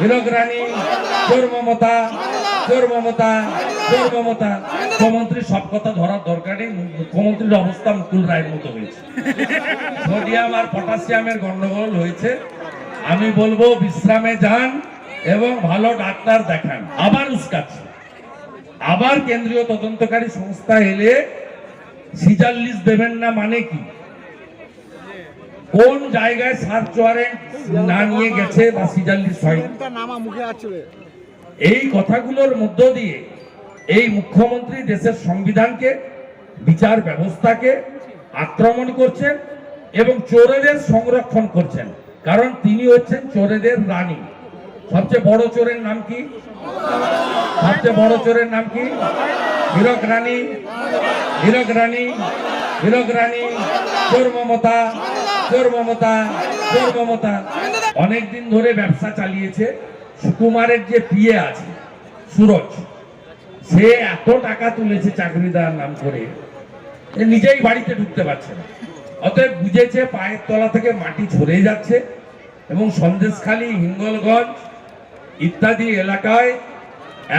হীরক রানী চোর মমতা চোর মমতা চোর মমতা মুখ্যমন্ত্রী সব কথা ধরার দরকার নেই। মুখ্যমন্ত্রীর অবস্থা মুকুল রায়ের মতো হয়েছে। সোডিয়াম আর পটাশিয়ামের গন্ডগোল হয়েছে। আমি বলব, বিশ্রামে যান এবং ভালো ডাক্তার দেখান। আবার উস্কাচ্ছে। আবার কেন্দ্রীয় তদন্তকারী সংস্থা এলে সিজার লিস্ট দেবেন না মানে কি? কোন জায়গায় সার্চ ওয়ারেন্ট না নিয়ে গেছে বা হয়নি আছে এই কথাগুলোর মধ্য দিয়ে এই মুখ্যমন্ত্রী দেশের সংবিধানকে বিচার ব্যবস্থাকে আক্রমণ করছেন এবং চোরেদের সংরক্ষণ করছেন। কারণ তিনি হচ্ছেন চোরেদের রানী। সবচেয়ে বড় চোরের নাম কি? সবচেয়ে বড় চোরের নাম কি? হীরক রানী। হীরক রানী। হীরক রানী। চোর মমতা। চোর মমতা চোর মমতা। অনেকদিন ধরে ব্যবসা চালিয়েছে, সুকুমারের যে পিয়ে আছে, সুরজ, সে এত টাকা তুলেছে চাকরি দেওয়ার নাম করে নিজেই বাড়িতে ঢুকতে পারছে না। অতএব বুঝেছে পায়ের তলা থেকে মাটি ঝরে যাচ্ছে এবং সন্দেশখালী, হিঙ্গলগঞ্জ ইত্যাদি এলাকায়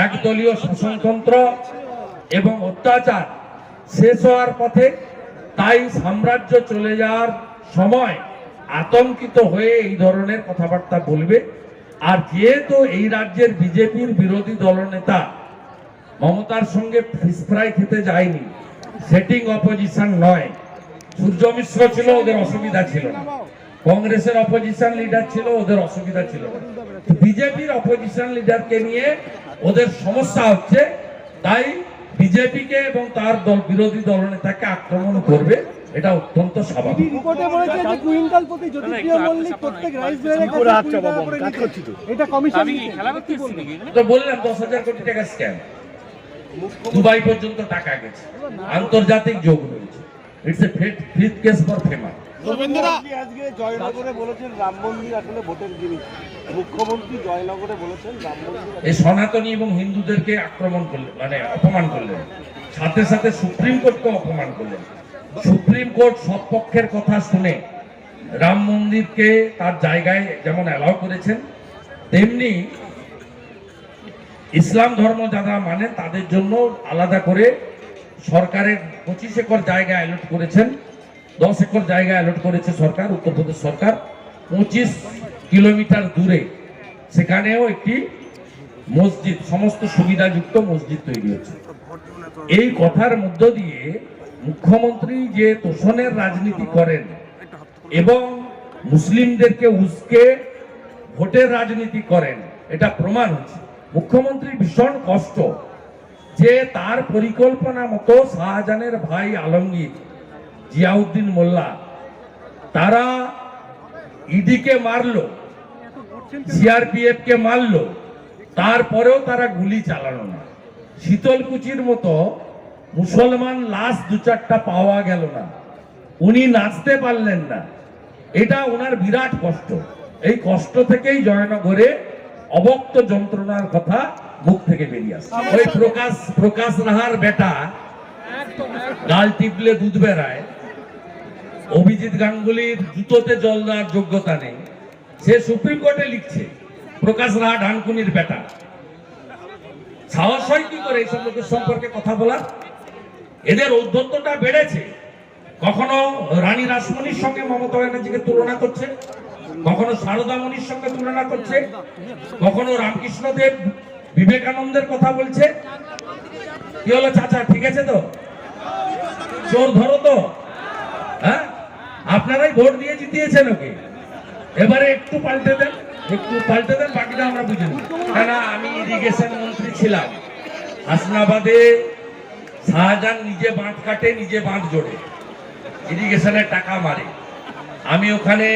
একদলীয় শাসনতন্ত্র এবং অত্যাচার শেষ হওয়ার পথে তাই সাম্রাজ্য চলে যাওয়ার সময় আতঙ্কিত হয়ে এই ধরনের কথাবার্তা বলবে। আর যেহেতু এই রাজ্যের বিজেপির বিরোধী দলনেতা মমতার সঙ্গে ফিস ফ্রাই খেতে যায়নি, সেটিং অপোজিশন নয়। সূর্য মিশ্র ছিল, ওদের অসুবিধা ছিল না। কংগ্রেসের অপোজিশন লিডার ছিল, ওদের অসুবিধা ছিল বিজেপির অপোজিশন লিডারকে নিয়ে ওদের সমস্যা হচ্ছে, তাই বিজেপিকে এবং তার দল বিরোধী দলনেতাকে আক্রমণ করবে। এটা অত্যন্ত স্বাভাবিক। রিপোর্টে বলেছে যে কুইন্টাল প্রতি জ্যোতিপ্রিয় মল্লিক প্রত্যেক রাইস ব্রেনের কাছে কুড়ি টাকা করে নিচ্ছে। এটা কমিশন আমি খেলা কি নাকি তো বললাম দশ হাজার কোটি টাকা স্ক্যাম দুবাই পর্যন্ত টাকা গেছে। আন্তর্জাতিক যোগ রয়েছে। It's a fifth case for famer আজকে জয়নগরে বলেছেন রাম মন্দির আসলে ভোটের জিনিস। মুখ্যমন্ত্রী জয়নগরে বলেছেন রাম মন্দির এই সনাতনী এবং হিন্দুদেরকে আক্রমণ করলেন মানে অপমান করলেন। সাথে সাথে সুপ্রিম কোর্টকে অপমান করলেন। সুপ্রিম কোর্ট সব পক্ষের কথা শুনে রাম মন্দিরকে তার জায়গায় যেমন অ্যালাউ করেছেন, তেমনি ইসলাম ধর্ম যারা মানে তাদের জন্য আলাদা করে সরকারের পঁচিশ একর জায়গা অ্যালট করেছেন, দশ একর জায়গা অ্যালট করেছে সরকার উত্তরপ্রদেশ সরকার। পঁচিশ কিলোমিটার দূরে সেখানেও একটি মসজিদ, সমস্ত সুবিধাযুক্ত মসজিদ তৈরি হচ্ছে। এই কথার মধ্য দিয়ে মুখ্যমন্ত্রী যে তোষণের রাজনীতি করেন এবং মুসলিমদেরকে উস্কে ভোটের রাজনীতি করেন, এটা প্রমাণ হচ্ছে। মুখ্যমন্ত্রী ভীষণ কষ্ট যে তার পরিকল্পনা মতো শাহজাহানের ভাই আলমগীর, জিয়াউদ্দিন মোল্লা, তারা ইডিকে মারলো সিআরপিএফ কে মারলো, তারপরেও তারা গুলি চালানো না শীতলকুচির মতো মুসলমান লাশ দু চারটা পাওয়া গেল না। উনি নাচতে পারলেন না। এটা ওনার বিরাট কষ্ট। এই কষ্ট থেকেই জয়নগরে অবক্ত যন্ত্রণার কথা মুখ থেকে বেরিয়ে আসে ওই প্রকাশ প্রকাশ রাহার বেটা গাল টিপলে দুধ বেড়ায়। অভিজিৎ গাঙ্গুলির জুতোতে জল দেওয়ার যোগ্যতা নেই। সে সুপ্রিম কোর্টে লিখছে প্রকাশ রাহা ডানকুনির বেটা। সাহস হয় কি করে এইসব লোকের সম্পর্কে কথা বলার? এদের ঔদ্ধত্যটা বেড়েছে। কখনো রানী রাসমণির সঙ্গে মমতা ব্যানার্জিকে তুলনা করছে, কখনো সারদামণির সঙ্গে তুলনা করছে, কখনো রামকৃষ্ণদেব বিবেকানন্দের কথা বলছে। কি হলো চাচা, ঠিক আছে তো? চোর ধরো তো। হ্যাঁ? আপনারাই ভোট দিয়ে জিতিয়েছেন ওকে। এবারে একটু পাল্টে দেন, একটু পাল্টে দেন, বাকিটা আমরা বুঝে কেন আমি ইরিগেশন মন্ত্রী ছিলাম। হাসনাবাদে শাহজাহান নিজে বাঁধ কাটে, নিজে বাঁধ জোড়ে। ইরিগেশনের টাকা মারে। আমি ওখানে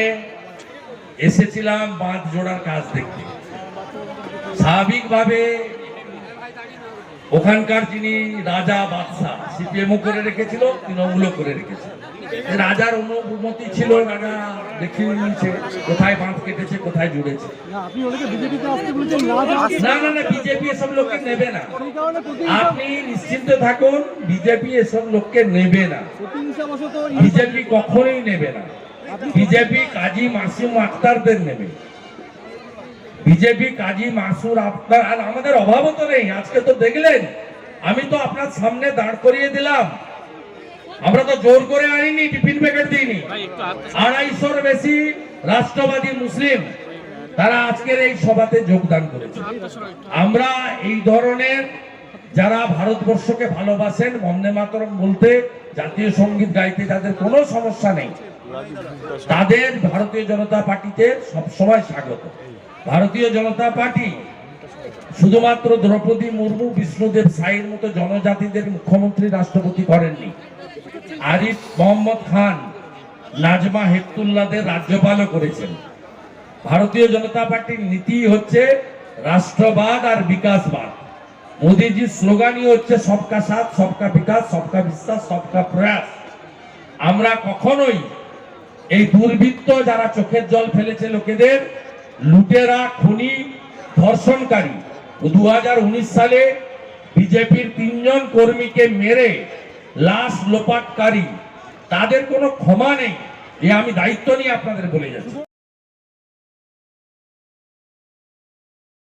এসেছিলাম বাঁধ জোড়ার কাজ দেখতে। স্বাভাবিকভাবে ওখানকার যিনি রাজা বাদশাহ, সিপিএমও করে রেখেছিল, তৃণমূলও করে রেখেছিল। রাজার অনুমতি ছিল রাজা দেখিয়ে নিয়েছে কোথায় বাঁধ কেটেছে কোথায় জুড়েছে। না, না না বিজেপি এসব লোককে নেবে না। আপনি নিশ্চিন্ত থাকুন বিজেপি এসব লোককে নেবে না। বিজেপি কখনোই নেবে না। বিজেপি কাজী মাসিম আক্তারদের নেবে। বিজেপি কাজী মাসুর আপনার আর আমাদের অভাবও তো নেই আজকে তো দেখলেন আমি তো আপনার সামনে দাঁড় করিয়ে দিলাম। আমরা তো জোর করে আনিনি টিফিন প্যাকেট দিইনি। আড়াইশোর বেশি রাষ্ট্রবাদী মুসলিম তারা আজকের এই সভাতে যোগদান করেছে। আমরা এই ধরনের যারা ভারতবর্ষকে ভালোবাসেন বন্দে মাতরম বলতে জাতীয় সংগীত গাইতে তাদের কোনো সমস্যা নেই। তাদের ভারতীয় জনতা পার্টিতে সবসময় স্বাগত। ভারতীয় জনতা পার্টি শুধুমাত্র দ্রৌপদী মুর্মু বিষ্ণুদেব সাইয়ের মতো জনজাতিদের মুখ্যমন্ত্রী রাষ্ট্রপতি করেননি। আরিফ মোহাম্মদ খান নাজমা হেপতুল্লাদের রাজ্যপালও করেছেন। ভারতীয় জনতা পার্টির নীতি হচ্ছে রাষ্ট্রবাদ আর বিকাশবাদ। মোদীজির স্লোগানই হচ্ছে সবকা সাথ, সবকা বিকাশ, সবকা বিশ্বাস, সবকা প্রয়াস। আমরা কখনোই এই দুর্বৃত্ত যারা চোখের জল ফেলেছে লোকেদের, লুটেরা, খুনি, ধর্ষণকারী, দু হাজার উনিশ সালে বিজেপির তিনজন কর্মীকে মেরে লাশ লোপাটকারী। তাদের কোনো ক্ষমা নেই। এ আমি দায়িত্ব নিয়ে আপনাদের বলে যাচ্ছি।